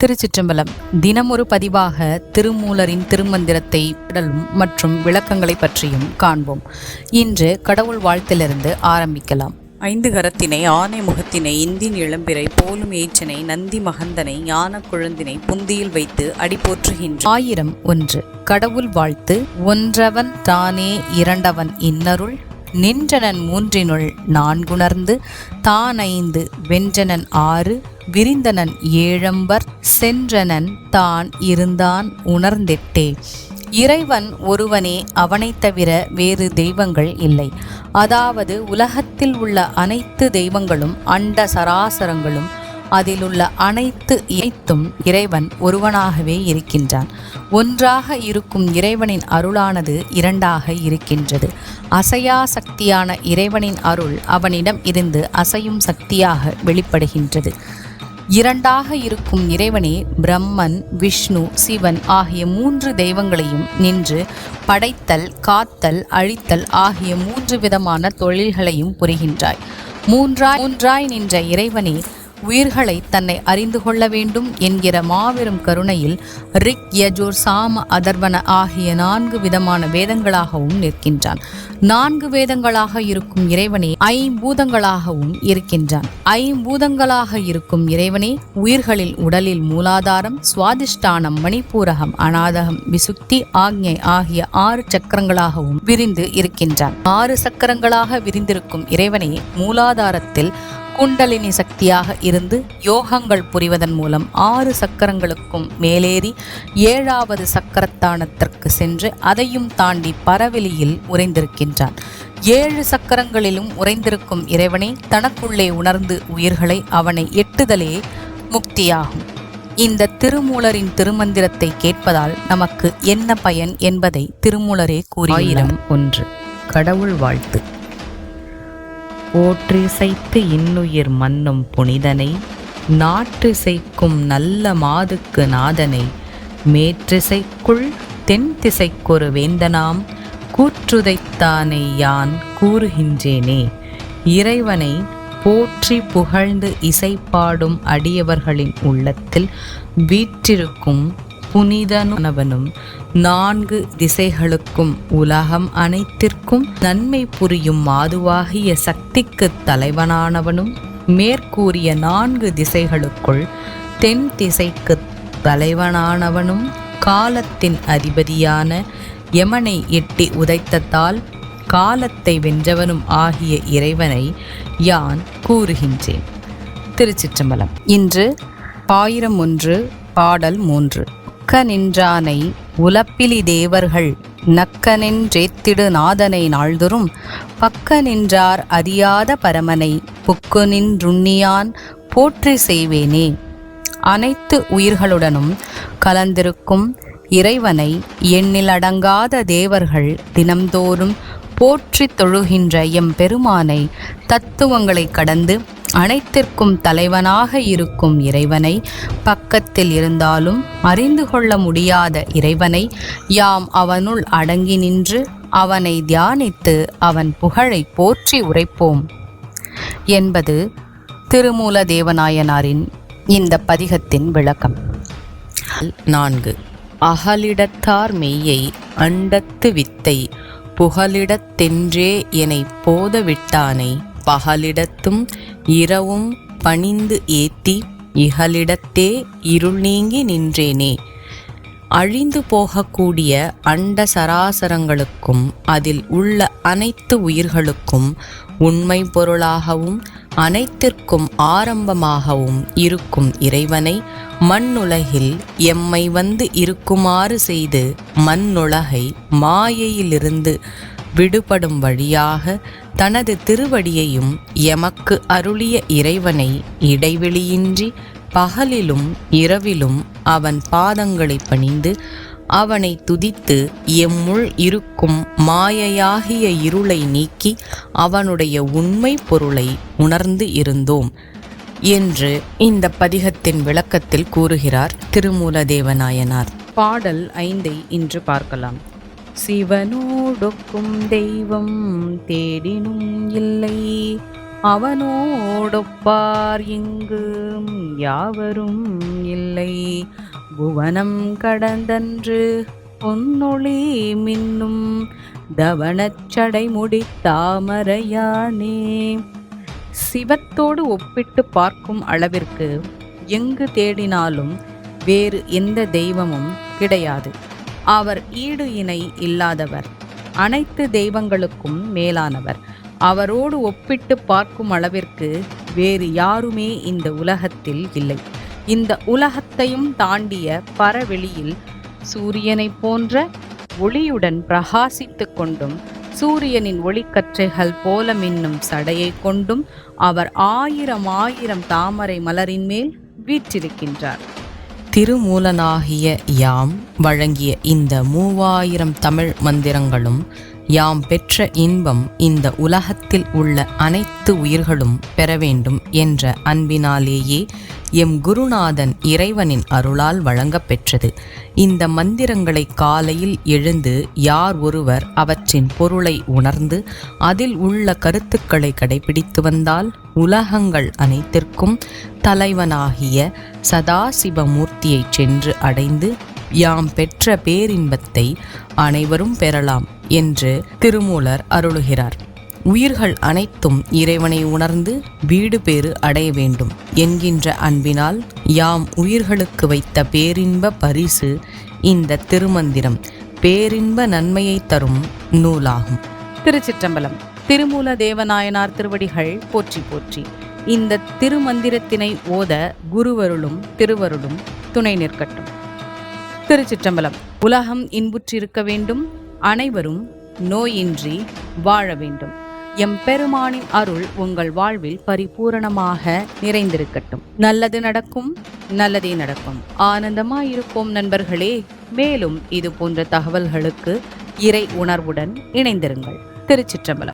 திருச்சிற்றம்பலம். தினமொரு பதிவாக திருமூலரின் திருமந்திரத்தை பாடலும் மற்றும் விளக்கங்களை பற்றியும் காண்போம். இன்று கடவுள் வாழ்த்திலிருந்து ஆரம்பிக்கலாம். ஐந்து கரத்தினை ஆனை முகத்தினை இந்தின் இளம்பிறை போலும் ஏச்சனை நந்தி மகந்தனை ஞான குழந்தினை புந்தியில் வைத்து அடி போற்றுகின்ற ஆயிரம் ஒன்று. கடவுள் வாழ்த்து ஒன்றவன் தானே இரண்டவன் இன்னருள் நின்றனன் மூன்றினுள் நான்குணர்ந்து தானைந்து வென்றனன் ஆறு விரிந்தனன் ஏழம்பர் சென்றனன் தான் இருந்தான் உணர்ந்தெட்டே. இறைவன் ஒருவனே அவனைத் தவிர வேறு தெய்வங்கள் இல்லை. அதாவது உலகத்தில் உள்ள அனைத்து தெய்வங்களும் அண்ட சராசரங்களும் அதிலுள்ள அனைத்து இணைத்தும் இறைவன் ஒருவனாகவே இருக்கின்றான். ஒன்றாக இருக்கும் இறைவனின் அருளானது இரண்டாக இருக்கின்றது. அசையா சக்தியான இறைவனின் அருள் அவனிடம் இருந்து அசையும் சக்தியாக வெளிப்படுகின்றது. இரண்டாக இருக்கும் இறைவனே பிரம்மன் விஷ்ணு சிவன் ஆகிய மூன்று தெய்வங்களையும் நின்று படைத்தல் காத்தல் அழித்தல் ஆகிய மூன்று விதமான தொழில்களையும் புரிகின்றாய். மூன்றாய் மூன்றாய் நின்ற இறைவனே உயிர்களை தன்னை அறிந்து கொள்ள வேண்டும் என்கிற மாபெரும் கருணையில் ரிக் யஜோர் சாம அதர்வன ஆகிய நான்கு விதமான வேதங்களாகவும் நிற்கின்றான். நான்கு வேதங்களாக இருக்கும் இறைவனே ஐம்பூதங்களாகவும் இருக்கின்றான். ஐம்பூதங்களாக இருக்கும் இறைவனே உயிர்களில் உடலில் மூலாதாரம் சுவாதிஷ்டானம் மணிப்பூரகம் அநாதகம் விசுக்தி ஆக்ஞை ஆகிய ஆறு சக்கரங்களாகவும் விரிந்து இருக்கின்றான். ஆறு சக்கரங்களாக விரிந்திருக்கும் இறைவனே மூலாதாரத்தில் குண்டலினி சக்தியாக இருந்து யோகங்கள் புரிவதன் மூலம் ஆறு சக்கரங்களுக்கும் மேலேறி ஏழாவது சக்கரத்தானத்திற்கு சென்று அதையும் தாண்டி பரவெளியில் உறைந்திருக்கின்றான். ஏழு சக்கரங்களிலும் உறைந்திருக்கும் இறைவனை தனக்குள்ளே உணர்ந்து உயிர்களை அவனை எட்டுதலே முக்தியாகும். இந்த திருமூலரின் திருமந்திரத்தை கேட்பதால் நமக்கு என்ன பயன் என்பதை திருமூலரே கூறியுள்ளார். ஒன்று. கடவுள் வாழ்த்து. போற்றிசைத்து இன்னுயிர் மன்னும் புனிதனை நாற்றிசைக்கும் நல்ல மாதுக்கு நாதனை மேற்றிசைக்குள் தென் திசைக்கொரு வேந்தனாம் கூற்றுதைத்தானே யான் கூறுகின்றேனே. இறைவனை போற்றி புகழ்ந்து இசைப்பாடும் அடியவர்களின் உள்ளத்தில் வீற்றிருக்கும் புனிதனவனும் நான்கு திசைகளுக்கும் உலகம் அனைத்திற்கும் நன்மை புரியும் மாதுவாகிய சக்திக்கு தலைவனானவனும் மேற்கூறிய நான்கு திசைகளுக்குள் தென் திசைக்கு தலைவனானவனும் காலத்தின் அதிபதியான யமனை எட்டி உதைத்ததால் காலத்தை வென்றவனும் ஆகிய இறைவனை யான் கூறுகின்றேன். திருச்சிற்றம்பலம். இன்று ஆயிரம் ஒன்று பாடல் மூன்று. உக்க நின்றானை உலப்பிலி தேவர்கள் நக்கனென்றேத்திடு நாதனை நாள்தொறும் பக்க நின்றார் அறியாத பரமனை புக்கு நின்றுண்ணியான் போற்றி செய்வேனே. அனைத்து உயிர்களுடனும் கலந்திருக்கும் இறைவனை எண்ணிலடங்காத தேவர்கள் தினம்தோறும் போற்றி தொழுகின்ற எம் பெருமானை தத்துவங்களை கடந்து அனைத்திற்கும் தலைவனாக இருக்கும் இறைவனை பக்கத்தில் இருந்தாலும் அறிந்து கொள்ள முடியாத இறைவனை யாம் அவனுள் அடங்கி நின்று அவனை தியானித்து அவன் புகழை போற்றி உரைப்போம். என்பது திருமூல தேவநாயனாரின் இந்த பதிகத்தின் விளக்கம். நான்கு. அகலிடத்தார் மெய்யை அண்டத்து வித்தை புகலிடத்தென்றே எனை போதவிட்டானை பகலிடத்தும் இரவும் பணிந்து ஏத்தி இகலிடத்தே இருள் நீங்கி நின்றேனே. அழிந்து போகக்கூடிய அண்ட சராசரங்களுக்கும் அதில் உள்ள அனைத்து உயிர்களுக்கும் உண்மை பொருளாகவும் அனைத்திற்கும் ஆரம்பமாகவும் இருக்கும் இறைவனை மண்ணுலகில் எம்மை வந்து இருக்குமாறு செய்து மண்ணுலகை மாயையிலிருந்து விடுபடும் வழியாக தனது திருவடியையும் எமக்கு அருளிய இறைவனை இடைவெளியின்றி பகலிலும் இரவிலும் அவன் பாதங்களை பணிந்து அவனை துதித்து எம்முள் இருக்கும் மாயையாகிய இருளை நீக்கி அவனுடைய உண்மை பொருளை உணர்ந்து இருந்தோம் என்று இந்த பதிகத்தின் விளக்கத்தில் கூறுகிறார் திருமூலதேவநாயனார். பாடல் ஐந்தை இன்று பார்க்கலாம். சிவனோடொக்கும் தெய்வம் தேடினும் இல்லை. அவனோடொப்பார் இங்கு யாவரும் இல்லை. புவனம் கடந்தன்று பொன்னொளி மின்னும் தவனச்சடை முடித்தாமரையானே சிவத்தோடு ஒப்பிட்டு பார்க்கும் அளவிற்கு எங்கு தேடினாலும் வேறு எந்த தெய்வமும் கிடையாது. அவர் ஈடு இணை இல்லாதவர். அனைத்து தெய்வங்களுக்கும் மேலானவர். அவரோடு ஒப்பிட்டு பார்க்கும் அளவிற்கு வேறு யாருமே இந்த உலகத்தில் இல்லை. இந்த உலகத்தையும் தாண்டிய பரவெளியில் சூரியனைப் போன்ற ஒளியுடன் பிரகாசித்துக் கொண்டும் சூரியனின் ஒளிக்கற்றைகள் போல மின்னும் சடையை கொண்டும் அவர் ஆயிரம் ஆயிரம் தாமரை மலரின் மேல் வீற்றிருக்கின்றார். திருமூலனாகிய யாம் வழங்கிய இந்த மூவாயிரம் தமிழ் மந்திரங்களும் யாம் பெற்ற இன்பம் இந்த உலகத்தில் உள்ள அனைத்து உயிர்களும் பெற வேண்டும் என்ற அன்பினாலேயே எம் குருநாதன் இறைவனின் அருளால் வழங்கப்பெற்றது இந்த மந்திரங்களை காலையில் எழுந்து யார் ஒருவர் அவற்றின் பொருளை உணர்ந்து அதில் உள்ள கருத்துக்களை கடைபிடித்து வந்தால் உலகங்கள் அனைத்திற்கும் தலைவனாகிய சதாசிவமூர்த்தியை சென்று அடைந்து யாம் பெற்ற பேரின்பத்தை அனைவரும் பெறலாம் என்று திருமூலர் அருளுகிறார். உயிர்கள் அனைத்தும் இறைவனை உணர்ந்து வீடு பேறு அடைய வேண்டும் என்கின்ற அன்பினால் யாம் உயிர்களுக்கு வைத்த பேரின்ப பரிசு இந்த திருமந்திரம். பேரின்ப நன்மையை தரும் நூலாகும். திருச்சிற்றம்பலம். திருமூல தேவநாயனார் திருவடிகள் போற்றி போற்றி. இந்த திருமந்திரத்தினை ஓத குருவருளும் திருவருளும் துணை நிற்கட்டும். திருச்சிற்றம்பலம். உலகம் இன்புற்றிருக்க வேண்டும் அனைவரும் நோயின்றி வாழ வேண்டும். எம் பெருமானின் அருள் உங்கள் வாழ்வில் பரிபூரணமாக நிறைந்திருக்கட்டும். நல்லது நடக்கும் நல்லதே நடக்கும். ஆனந்தமாயிருப்போம் நண்பர்களே மேலும் இது போன்ற தகவல்களுக்கு இறை உணர்வுடன் இணைந்திருங்கள். திருச்சிற்றம்பலம்.